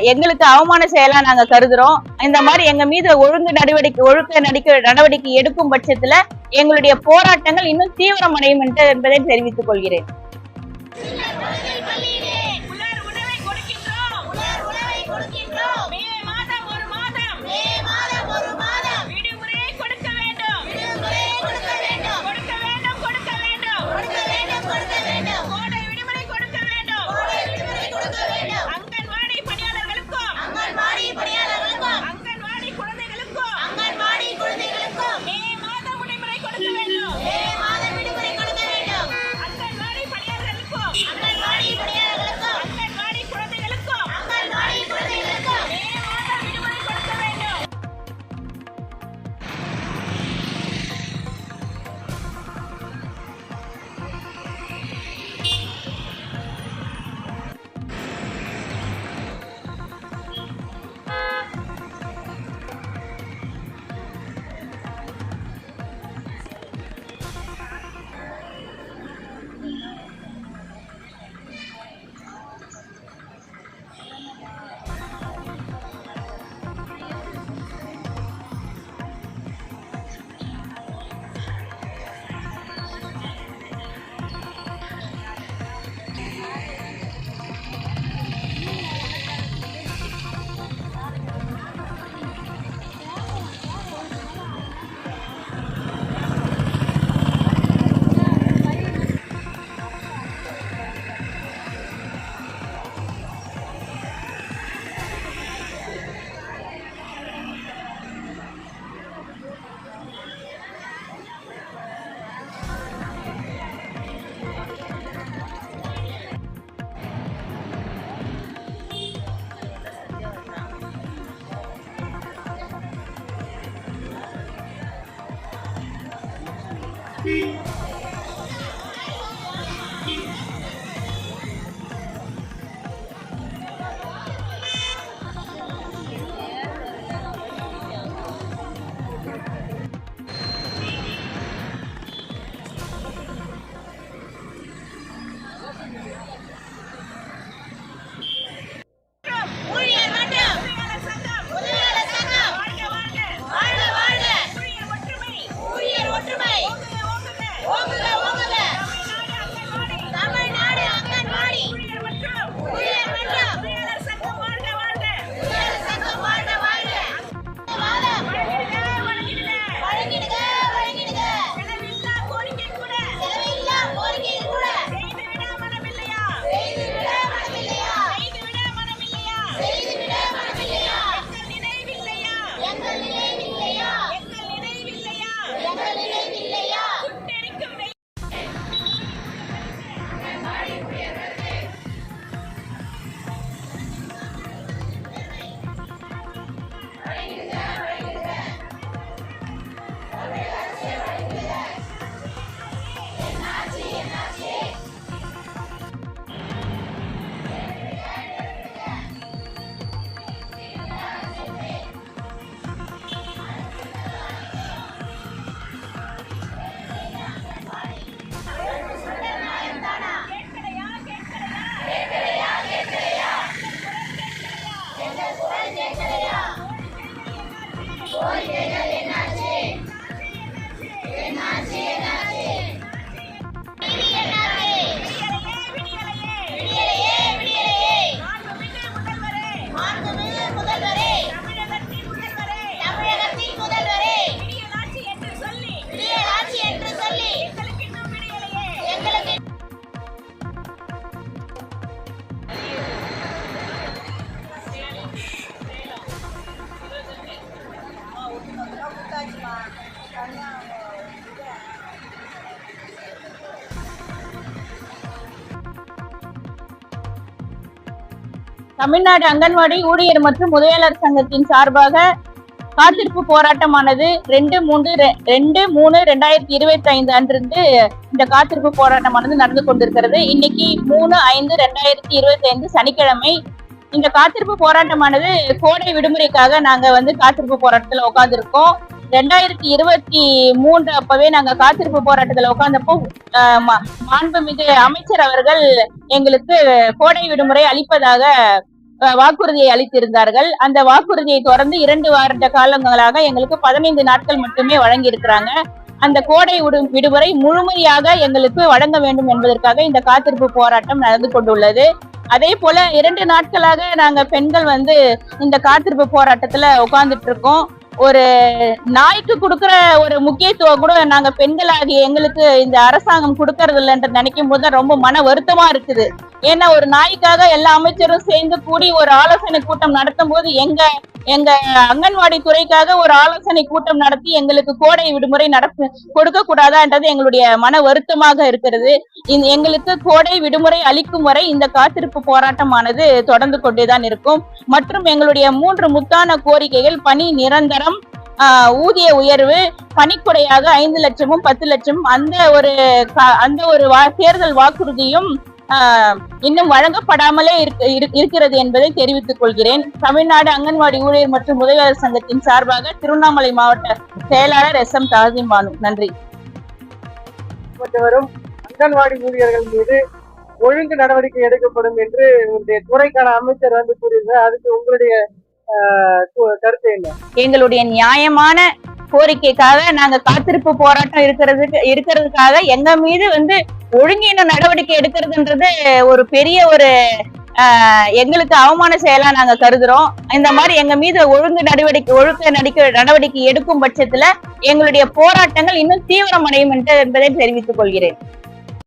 எங்களுக்கு அவமான செயலா நாங்க கருதுறோம். இந்த மாதிரி எங்க மீது ஒழுங்கு நடவடிக்கை ஒழுக்க நடிக்க நடவடிக்கை எடுக்கும் பட்சத்துல எங்களுடைய போராட்டங்கள் இன்னும் தீவிரமடையும் என்பதை தெரிவித்துக் கொள்கிறேன். happy. தமிழ்நாடு அங்கன்வாடி ஊழியர் மற்றும் உதவியாளர் சங்கத்தின் சார்பாக காத்திருப்பு போராட்டமானது ரெண்டு மூன்று ரெண்டு மூணு ரெண்டாயிரத்தி இருபத்தி ஐந்து அன்றிருந்து இந்த காத்திருப்பு போராட்டமானது நடந்து கொண்டிருக்கிறது. இன்னைக்கு மூணு ஐந்து ரெண்டாயிரத்தி இருபத்தி ஐந்து சனிக்கிழமை இந்த காத்திருப்பு போராட்டமானது கோடை விடுமுறைக்காக நாங்க வந்து காத்திருப்பு போராட்டத்துல உட்காந்துருக்கோம் ரெண்டாயிரத்தி இருபத்தி மூன்று அப்பவே நாங்க காத்திருப்பு போராட்டத்துல உட்கார்ந்தப்போ மாண்புமிகு அமைச்சர் அவர்கள் எங்களுக்கு கோடை விடுமுறை அளிப்பதாக வாக்குறுதியை அளித்திருந்தார்கள். அந்த வாக்குறுதியை தொடர்ந்து இரண்டு வாரண்ட காலங்களாக எங்களுக்கு பதினைந்து நாட்கள் மட்டுமே வழங்கியிருக்கிறாங்க. அந்த கோடை விடுமுறை முழுமையாக எங்களுக்கு வழங்க வேண்டும் என்பதற்காக இந்த காத்திருப்பு போராட்டம் நடந்து கொண்டுள்ளது. அதே போல இரண்டு நாட்களாக நாங்க பெண்கள் வந்து இந்த காத்திருப்பு போராட்டத்துல உட்கார்ந்துட்டு இருக்கோம். ஒரு நாய்க்கு கொடுக்கிற ஒரு முக்கியத்துவம் கூட நாங்க பெண்களாகிய எங்களுக்கு இந்த அரசாங்கம் கொடுக்கறது இல்லைன்ற நினைக்கும் போது ரொம்ப மன வருத்தமா இருக்குது. ஏன்னா ஒரு நாய்க்காக எல்லா அமைச்சரும் சேர்ந்து கூடி ஒரு ஆலோசனை கூட்டம் நடத்தும் போது எங்க எங்க அங்கன்வாடி துறைக்காக ஒரு ஆலோசனை கூட்டம் நடத்தி எங்களுக்கு கோடை விடுமுறை நடப்பு கொடுக்க கூடாதான்றது எங்களுடைய மன வருத்தமாக இருக்கிறது. எங்களுக்கு கோடை விடுமுறை அளிக்கும் வரை இந்த காத்திருப்பு போராட்டமானது தொடர்ந்து கொண்டேதான் இருக்கும். மற்றும் எங்களுடைய மூன்று முத்தான கோரிக்கைகள் பணி நிரந்தர ஆஹ், ஊதிய உயர்வு பணிக்குறையாக ஐந்து லட்சமும் பத்து லட்சமும் அந்த ஒரு அந்த ஒரு வா- தேர்தல் வாக்குறுதியும் இன்னும் வழங்கப்படாமலே இருக்கிறது என்பதை தெரிவித்துக் கொள்கிறேன். தமிழ்நாடு அங்கன்வாடி ஊழியர் மற்றும் உதவியாளர் சங்கத்தின் சார்பாக திருவண்ணாமலை மாவட்ட செயலாளர் எஸ் எம் தாசிம் பானு. நன்றி. வரும் அங்கன்வாடி ஊழியர்கள் மீது ஒழுங்கு நடவடிக்கை எடுக்கப்படும் என்று உங்களுடைய துறைக்கான அமைச்சர் வந்து கூறியிருந்தார் அதுக்கு உங்களுடைய கருத்து என்ன எங்களுடைய நியாயமான கோரிக்கைக்காக நாங்க காத்திருப்பு போராட்டம் இருக்கிறதுக்கு இருக்கிறதுக்காக எங்க மீது வந்து ஒழுங்கீன நடவடிக்கை எடுக்கிறதுன்றது ஒரு பெரிய ஒரு எங்களுக்கு அவமான செயலா நாங்க கருதுறோம். இந்த மாதிரி எங்க மீது ஒழுங்கு நடவடிக்கை ஒழுக்க நடிக்க நடவடிக்கை எடுக்கும் பட்சத்துல எங்களுடைய போராட்டங்கள் இன்னும் தீவிரமடையும் என்று என்பதை தெரிவித்துக் கொள்கிறேன்.